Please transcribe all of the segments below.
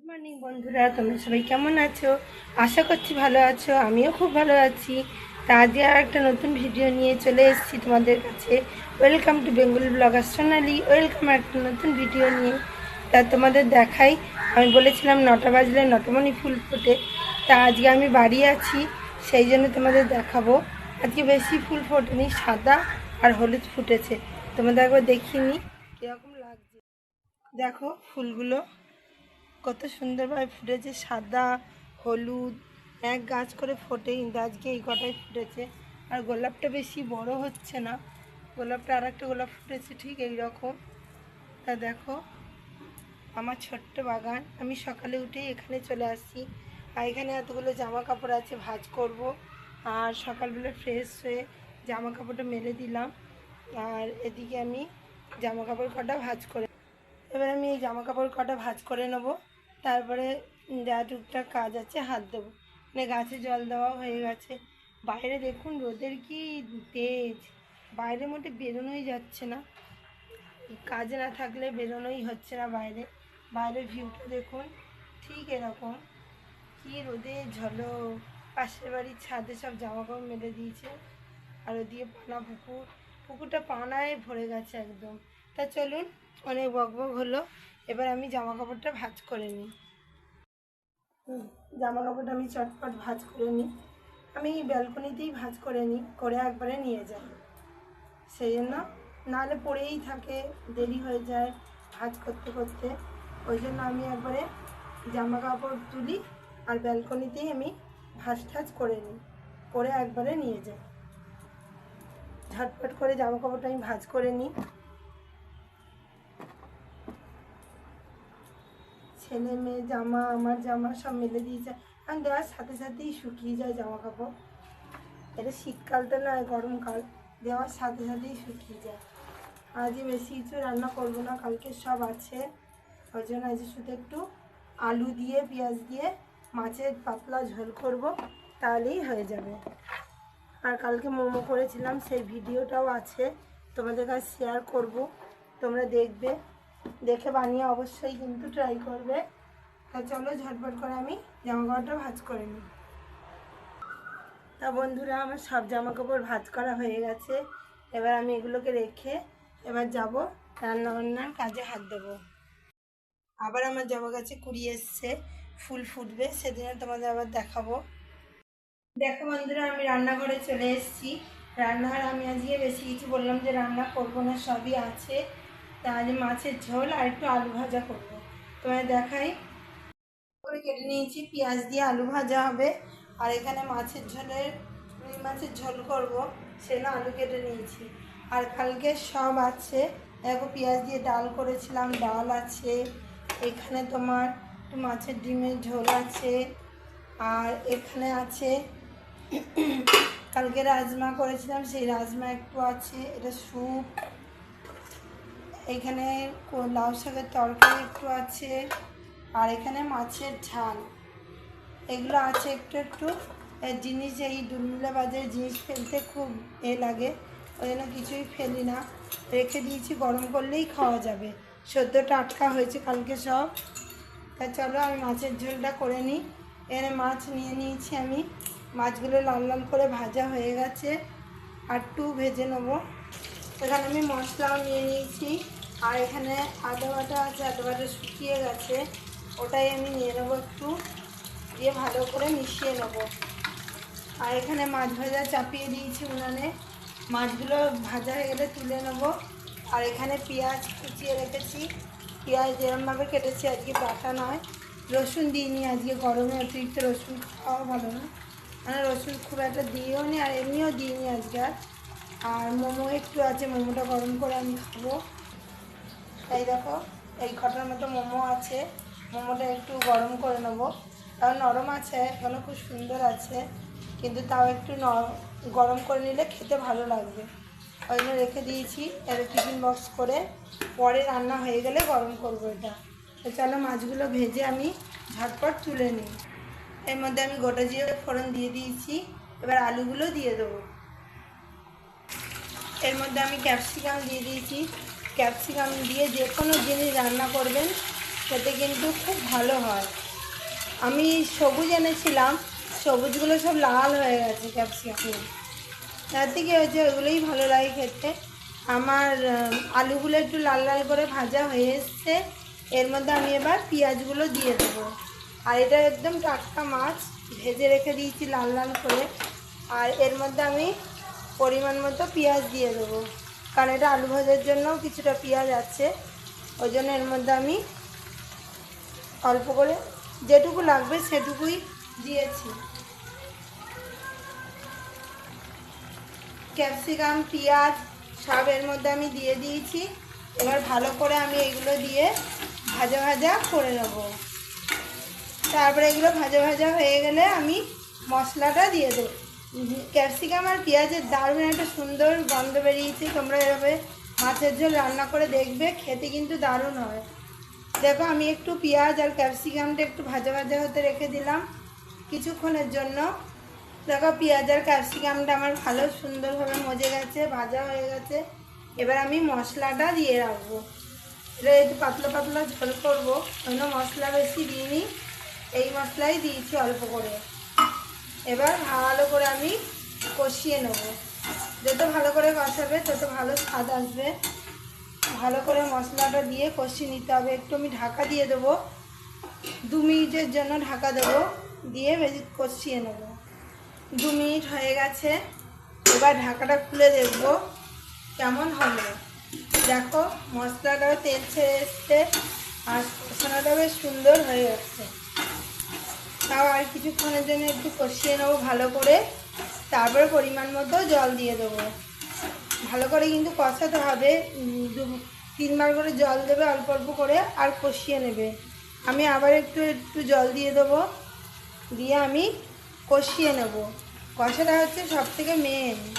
Good morning বন্ধুরা। তোমরা সবাই কেমন আছো? আশা করছি ভালো আছো। আমিও খুব ভালো আছি। তা আজকে আর একটা নতুন ভিডিও নিয়ে চলে এসেছি তোমাদের কাছে। Welcome to Bengal blogger Sonali welcome একটা নতুন ভিডিও নিয়ে। তা তোমাদের দেখাই। আমি বলেছিলাম নটা বাজলে নটমণি ফুল ফোটে। তা আজকে আমি বাড়ি আছি, সেই জন্য তোমাদের দেখাবো। আজকে বেশি ফুল ফোটেনি, সাদা আর হলুদ ফুটেছে। তোমাদের একবার দেখিনি কীরকম লাগছে। দেখো ফুলগুলো। কত সুন্দরভাবে ফুটেছে, সাদা, হলুদ, এক গাছ করে ফোটে কিন্তু আজকে এই কটাই ফুটেছে। আর গোলাপটা বেশি বড় হচ্ছে না, গোলাপটা আর একটা গোলাপ ফুটেছে ঠিক এই রকম তা দেখো, আমার ছোট্ট বাগান, আমি সকালে উঠেই এখানে চলে আসছি। আর এখানে এতগুলো জামা কাপড় আছে, ভাজ করব। আর সকালবেলা ফ্রেশ হয়ে জামা কাপড়টা মেলে দিলাম। আর এদিকে আমি জামা কাপড় কটা ভাজ করে, এবার আমি এই জামা কাপড় কটা ভাজ করে নেব। তারপরে যা টুকটাক কাজ আছে হাত দেবো মানে গাছে জল দেওয়া হয়ে গেছে। বাইরে দেখুন রোদের কি তেজ। বাইরে মধ্যে বেরোনোই যাচ্ছে না। কাজে না থাকলে বেরোনোই হচ্ছে না বাইরে। বাইরের ভিউটা দেখুন, ঠিক এরকম। কি রোদে ঝলো। পাশের বাড়ির ছাদে সব জামা কাপড় মেলে দিয়েছে। আর ওদিকে পানা পুকুর। পুকুরটা পানায় ভরে গেছে একদম। তা চলুন, অনেক বক বক হলো। এবার আমি জামা কাপড়টা ভাজ করে নিই। জামা কাপড়টা আমি চটপট ভাজ করে নিই। আমি ব্যালকনিতেই ভাজ করে নিই, করে একবারে নিয়ে যাই। সেই জন্য নাহলে পড়েই থাকে, দেরি হয়ে যায় ভাঁজ করতে করতে। ওই জন্য আমি একবারে জামা কাপড় তুলি আর ব্যালকনিতেই আমি ভাজ টাজ করে নিই, করে একবারে নিয়ে যাই। ঝটপট করে জামা কাপড়টা আমি ভাজ করে নিই। ছেলে মেয়ে, জামা, আমার জামা সব মেলে দিয়েছে। আর দেওয়ার সাথে সাথেই শুকিয়ে যায় জামা কাপড় এটা শীতকাল তো নয় গরমকাল। দেওয়ার সাথে সাথেই শুকিয়ে যায়। আজই বেশি কিছু রান্না করব না, কালকে সব আছে। ওই জন্য আজ শুধু একটু আলু দিয়ে, পেঁয়াজ দিয়ে, মাছের পাতলা ঝোল করব, তাহলেই হয়ে যাবে। আর কালকে মোমো করেছিলাম, সেই ভিডিওটাও আছে। তোমাদের কাছে শেয়ার করব। তোমরা দেখবে। দেখে বানিয়ে অবশ্যই কিন্তু ট্রাই করবে। তা চলো ঝটপট করে আমি জামা কাপড়টা ভাজ করে নিই। তা বন্ধুরা, আমার সব জামা কাপড় ভাজ করা হয়ে গেছে। এবার আমি এগুলোকে রেখে এবার যাব রান্না বান্নার কাজে হাত দেবো। আবার আমার জবা গাছে কুড়ি এসছে, ফুল ফুটবে সেদিনে তোমাদের আবার দেখাবো। দেখো বন্ধুরা, আমি রান্নাঘরে চলে এসেছি। রান্নাঘর আমি আজকে বেশি কিছু বললাম যে রান্না করব না, সবই আছে। তাহলে মাছের ঝোল আর একটু আলু ভাজা করব। তোমায় দেখাই। করে কেটে নিয়েছি, পেঁয়াজ দিয়ে আলু ভাজা হবে। আর এখানে মাছের ঝোলের, রুই মাছের ঝোল করব সেজন্য আলু কেটে নিয়েছি। আর কালকে সব আছে। দেখো পেঁয়াজ দিয়ে ডাল করেছিলাম, ডাল আছে। এখানে তোমার একটু মাছের ডিমের ঝোল আছে। আর এখানে আছে, কালকে রাজমা করেছিলাম, সেই রাজমা একটু আছে। এটা স্যুপ এখানে লাউ শাকের তরকারি একটু আছে, আর এখানে মাছের ঝাল। এগুলো আছে একটু একটু। জিনিস, এই দুলমুলা বাজারে জিনিস ফেলতে খুব এ লাগে। ওই জন্য কিছুই ফেলি না। রেখে দিয়েছি, গরম করলেই খাওয়া যাবে। সদ্য টাটকা হয়েছে কালকে সব। তা চলো, আমি মাছের ঝোলটা করে নিই। এখানে মাছ নিয়ে নিয়েছি আমি। মাছগুলো লাল লাল করে ভাজা হয়ে গেছে। আর একটু ভেজে নেব। এখানে আমি মশলাও নিয়ে নিয়েছি। আর এখানে আদা বাটা আছে, আদা বাটা শুকিয়ে গেছে। ওটাই আমি নিয়ে নেব একটু, দিয়ে ভালো করে মিশিয়ে নেব। আর এখানে মাছ ভাজা চাপিয়ে দিয়েছি উনানে। মাছগুলো ভাজা হয়ে গেলে তুলে নেব। আর এখানে পেঁয়াজ কুচিয়ে রেখেছি। পেঁয়াজ যেরমভাবে কেটেছি, আজকে বাটা নয়। রসুন দিইনি আজকে গরমে, অতিরিক্ত রসুন খাওয়া ভালো না। মানে রসুন খুব একটা দিয়েও নি আর এমনিও দিইনি আজকে আর। আর মোমো একটু আছে, মোমোটা গরম করে আমি খাব। এই দেখো, এই কটার মতো মোমো আছে। মোমোটা একটু গরম করে নেব। তাও নরম আছে এখনও খুব সুন্দর আছে। কিন্তু তাও একটু গরম করে নিলে খেতে ভালো লাগবে। ওই জন্য রেখে দিয়েছি এর টিফিন বক্স করে। পরে রান্না হয়ে গেলে গরম করব এটা। তো চলো মাছগুলো ভেজে আমি ঝটপট তুলে নিই। এর মধ্যে আমি গোটা জিরে ফোড়ন দিয়ে দিয়েছি। এবার আলুগুলো দিয়ে দেবো। এর মধ্যে আমি ক্যাপসিকাম দিয়ে দিয়েছি। ক্যাপসিকাম দিয়ে যে কোনো জিনিস রান্না করবেন, খেতে কিন্তু খুব ভালো হয়। আমি সবুজ এনেছিলাম, সবুজগুলো সব লাল হয়ে গেছে ক্যাপসিকাম তাতে কী হয়েছে ওইগুলোই ভালো লাগে খেতে। আমার আলুগুলো একটু লাল লাল করে ভাজা হয়ে এসছে। এর মধ্যে আমি এবার পেঁয়াজগুলো দিয়ে দেবো। আর এটা একদম টাটকা মাছ, ভেজে রেখে দিয়েছি লাল লাল করে। আর এর মধ্যে আমি পরিমাণ মতো পেঁয়াজ দিয়ে দেবো। কারণ এটা আলু ভাজার জন্য কিছুটা পেঁয়াজ আছে। ওই জন্য এর মধ্যে আমি অল্প করে যেটুকু লাগবে সেটুকুই দিয়েছি। ক্যাপসিকাম, পেঁয়াজ সব এর মধ্যে আমি দিয়ে দিয়েছি। এবার ভালো করে আমি এগুলো দিয়ে ভাজা ভাজা করে নেব। তারপরে এগুলো ভাজা ভাজা হয়ে গেলে আমি মশলাটা দিয়ে দেবো। ক্যাপসিকাম আর পেঁয়াজের দারুণ একটা সুন্দর গন্ধ বেরিয়েছে। তোমরা এভাবে মাছের ঝোল রান্না করে দেখবে, খেতে কিন্তু দারুণ হয়। দেখো, আমি একটু পেঁয়াজ আর ক্যাপসিকামটা একটু ভাজা ভাজা হতে রেখে দিলাম কিছুক্ষণের জন্য। দেখো, পেঁয়াজ আর ক্যাপসিকামটা আমার ভালো সুন্দরভাবে মজে গেছে, ভাজা হয়ে গেছে। এবার আমি মশলাটা দিয়ে রাখব। এটা একটু পাতলা পাতলা ঝোল করব অন্য মশলা বেশি দিইনি। এই মশলাই দিয়েছি অল্প করে। এবার ভালো করে আমি কষিয়ে নেব। যত ভালো করে কষাবে, তত ভালো স্বাদ আসবে। ভালো করে মশলাটা দিয়ে কষিয়ে নিতে হবে। একটু আমি ঢাকা দিয়ে দেবো। দু মিনিটের জন্য ঢাকা দেবো। দিয়ে বেশি কষিয়ে নেব। দু মিনিট হয়ে গেছে। এবার ঢাকাটা খুলে দেখব কেমন হবে। দেখো, মশলাটাও তেল ছেড়ে এসছে আর কষানোটা বেশ সুন্দর হয়ে যাচ্ছে। তাও আর কিছুক্ষণের জন্য একটু কষিয়ে নেব ভালো করে। তারপরে পরিমাণ মতো জল দিয়ে দেবো। ভালো করে কিন্তু কষাতে হবে। দু- তিনবার করে জল দেবে অল্প অল্প করে আর কষিয়ে নেবে। আমি আবার একটু একটু জল দিয়ে দেবো। দিয়ে আমি কষিয়ে নেব। কষাটা হচ্ছে সব থেকে মেন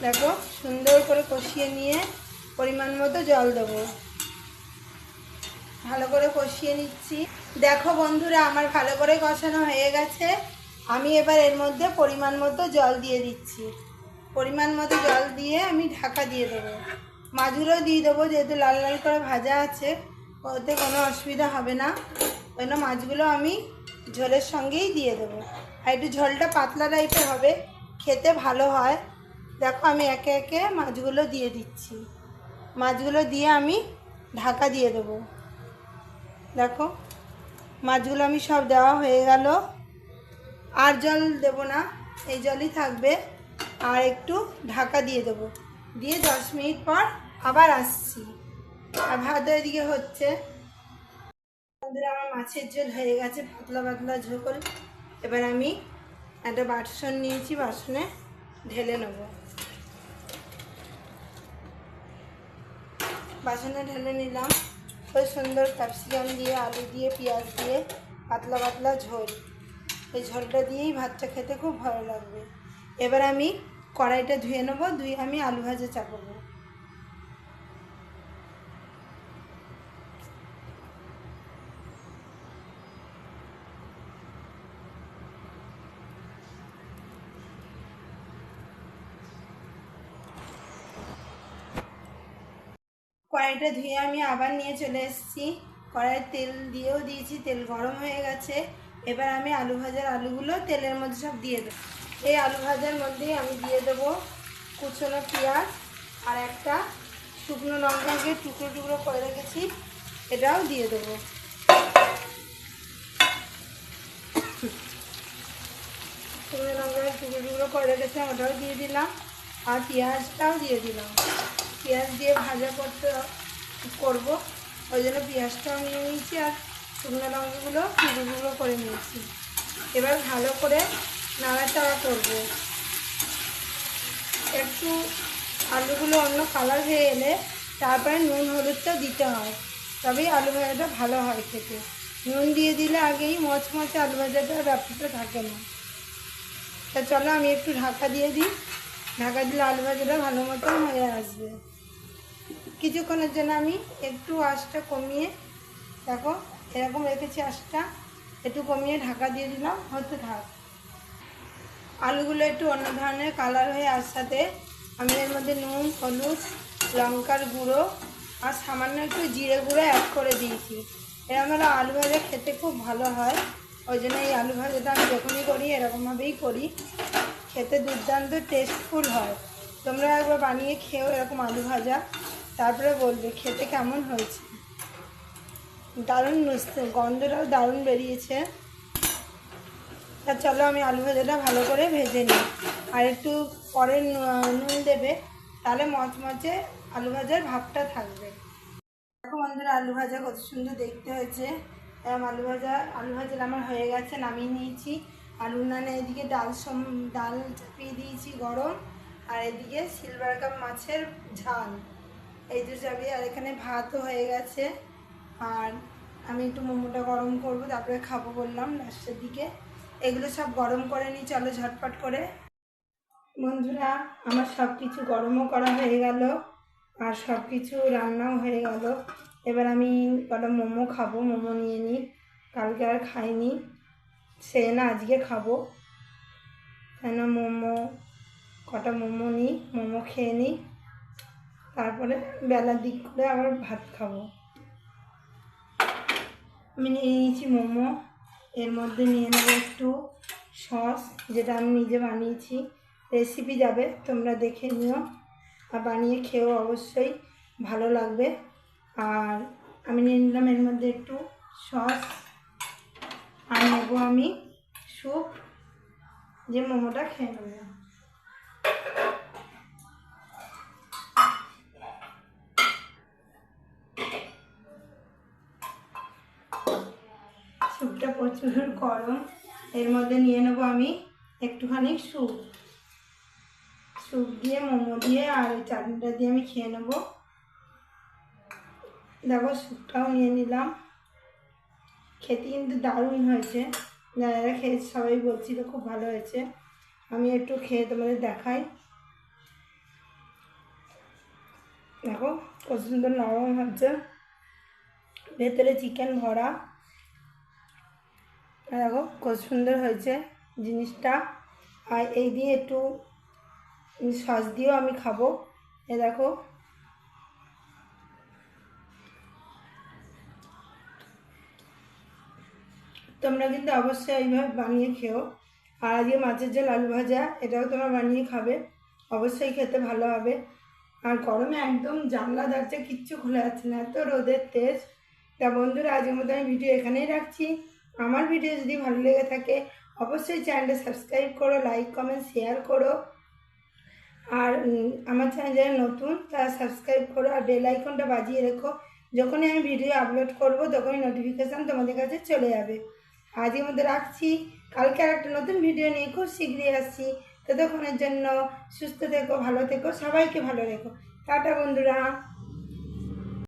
দেখো, সুন্দর করে কষিয়ে নিয়ে পরিমাণ মতো জল দেবো। ভালো করে কষিয়ে নিচ্ছি। দেখো বন্ধুরা, আমার ভালো করে কষানো হয়ে গেছে। আমি এবার এর মধ্যে পরিমাণ মতো জল দিয়ে দিচ্ছি। পরিমাণ মতো জল দিয়ে আমি ঢাকা দিয়ে দেবো। মাছগুলোও দিয়ে দেবো, যেহেতু লাল লাল করে ভাজা আছে, ওতে কোনো অসুবিধা হবে না। ওই জন্য মাছগুলো আমি ঝোলের সঙ্গেই দিয়ে দেবো। আর একটু ঝোলটা পাতলা টাইপের হবে, খেতে ভালো হয়। দেখো, আমি একে একে মাছগুলো দিয়ে দিচ্ছি। মাছগুলো দিয়ে আমি ঢাকা দিয়ে দেবো। দেখো, মাছগুলো আমি সব দেওয়া হয়ে গেল। আর জল দেব না, এই জলই থাকবে। আর একটু ঢাকা দিয়ে দেবো। দিয়ে দশ মিনিট পর আবার আসছি। আর ভাত এদিকে হচ্ছে। আমার মাছের ঝোল হয়ে গেছে, পাতলা পাতলা ঝোল। এবার আমি একটা বাসন নিয়েছি, বাসনে ঢেলে নেব। বাসনে ঢেলে নিলাম। ওই সুন্দর ক্যাপসিকাম দিয়ে, আলু দিয়ে, পেঁয়াজ দিয়ে পাতলা পাতলা ঝোল। এই ঝোলটা দিয়েই ভাতটা খেতে খুব ভালো লাগবে। এবার আমি কড়াইটা ধুয়ে নেব, ধুয়ে আমি আলু ভাজা চাপাবো কড়াইটা ধুয়ে আমি আবার নিয়ে চলে এসেছি। কড়াইয়ের তেল দিয়েও দিয়েছি, তেল গরম হয়ে গেছে। এবার আমি আলু ভাজার আলুগুলো তেলের মধ্যে সব দিয়ে দেবো। এই আলু ভাজার মধ্যেই আমি দিয়ে দেবো কুচনো পেঁয়াজ আর একটা শুকনো লঙ্কাকে টুকরো টুকরো করে রেখেছি, এটাও দিয়ে দেবো। শুকনো লঙ্কাকে টুকরো টুকরো করে রেখেছি, ওটাও দিয়ে দিলাম। আর পেঁয়াজটাও দিয়ে দিলাম। পেঁয়াজ দিয়ে ভাজা করতে করব। ওই জন্য পেঁয়াজটাও নিয়ে নিয়েছি আর শুকনো লঙ্কাগুলো টুকরো টুকরো করে নিয়েছি। এবার ভালো করে নাড়াচাড়া করব। একটু আলুগুলো অন্য কালার হয়ে এলে তারপরে নুন হলুদটা দিতে হয়, তবেই আলু ভাজাটা ভালো হয় খেতে। নুন দিয়ে দিলে আগেই মচমচে আলু ভাজাটা ব্যাপারটা থাকে না। তা চলো আমি একটু ঢাকা দিয়ে দিই। ঢাকা দিলে আলু ভাজাটা ভালো মতন হয়ে আসবে। কিছুক্ষণের জন্য আমি একটু আঁচটা কমিয়ে, দেখো, এরকম রেখেছি আঁচটা, একটু কমিয়ে ঢাকা দিয়ে দিলাম হতে থাক আলুগুলো একটু অন্য ধরনের কালার হয়ে আসাতে আমি এর মধ্যে নুন, হলুদ, লঙ্কার গুঁড়ো আর সামান্য একটু জিরে গুঁড়ো অ্যাড করে দিয়েছি। এরকম হলো আলু ভাজা খেতে খুব ভালো হয়, ওই জন্য এই আলু ভাজাটা আমি যখনই করি, এরকমভাবেই করি। খেতে দুর্দান্ত টেস্টফুল হয়। তোমরা একবার বানিয়ে খেয়েও এরকম আলু ভাজা। তারপরে বলবে, খেতে কেমন হয়েছে? দারুণ গন্ধটাও দারুণ বেরিয়েছে। তা চলো আমি আলু ভাজাটা ভালো করে ভেজে নিই। আর একটু পরে নুন দেবে, তাহলে মচমচে আলু ভাজার ভাবটা থাকবে। দেখো বন্ধুরা, আলু ভাজা কত সুন্দর দেখতে হয়েছে। এরম আলু ভাজা আলু ভাজা আমার হয়ে গেছে, নামিয়ে নিয়েছি। আলু নানে এদিকে ডাল সম, ডাল চাপিয়ে দিয়েছি গরম। আর এদিকে সিলভার কাপ মাছের ঝাল। এই দু চাপিয়ে আর এখানে ভাতও হয়ে গেছে। আর আমি একটু মোমোটা গরম করব, তারপরে খাব বললাম লাস্টের দিকে। এগুলো সব গরম করে নিই চলো ঝটপট করে। বন্ধুরা, আমার সব কিছু গরমও করা হয়ে গেল, আর সব কিছু রান্নাও হয়ে গেল। এবার আমি কটা মোমো খাব, মোমো নিয়ে নিই কালকে আর খাইনি, সে না আজকে খাব। কেন মোমো, কটা মোমো নিই মোমো খেয়ে নিই তারপরে দিক করে আবার ভাত খাব। আমি নিয়ে নিয়েছি মোমো, এর মধ্যে নিয়ে নেব একটু সস, যেটা আমি নিজে বানিয়েছি। রেসিপি যাবে, তোমরা দেখে নিও আর বানিয়ে খেয়েও অবশ্যই ভালো লাগবে। আর আমি নিয়ে নিলাম এর মধ্যে একটু সস। আর নেব আমি স্যুপ। যে মোমোটা খেয়ে নেব। প্রচুর গরম। এর মধ্যে নিয়ে নেব আমি একটুখানি স্যুপ। স্যুপ দিয়ে, মোমো দিয়ে আর ওই চাটনিটা দিয়ে আমি খেয়ে নেব। দেখো, স্যুপটাও নিয়ে নিলাম। খেতে কিন্তু দারুণ হয়েছে। যারা খেয়েছে সবাই বলছিল খুব ভালো হয়েছে। আমি একটু খেয়ে তোমাদের দেখাই। দেখো, কত সুন্দর নরম হচ্ছে। ভেতরে চিকেন ভরা। দেখো কত সুন্দর হয়েছে জিনিসটা। আর এই দিয়ে একটু সস দিয়েও আমি খাব। এ দেখো। তোমরা কিন্তু অবশ্যই এইভাবে বানিয়ে খেও। আর আজকে মাছের ঝোল আলু ভাজা, এটাও তোমরা বানিয়ে খাবে। অবশ্যই খেতে ভালো হবে। আর গরমে একদম জানলা, দরজা কিচ্ছু খোলা যাচ্ছে না। এত রোদের তেজ। তা বন্ধুরা, আজকের মতো আমি ভিডিও এখানেই রাখছি। আমার ভিডিও যদি ভালো লেগে থাকে, অবশ্যই চ্যানেলটা সাবস্ক্রাইব করো লাইক কমেন্ট শেয়ার করো। আর আমার চ্যানেল যারা নতুন, তারা সাবস্ক্রাইব করো আর বেল আইকনটা বাজিয়ে রেখো। যখনই আমি ভিডিও আপলোড করব, তখনই নোটিফিকেশান তোমাদের কাছে চলে যাবে। আজকের মধ্যে রাখছি। কালকে আর একটা নতুন ভিডিও নিয়ে খুব শীঘ্রই আসছি। ততক্ষণের জন্য সুস্থ থেকো, ভালো থেকো, সবাইকে ভালো রেখো। টাটা বন্ধুরা।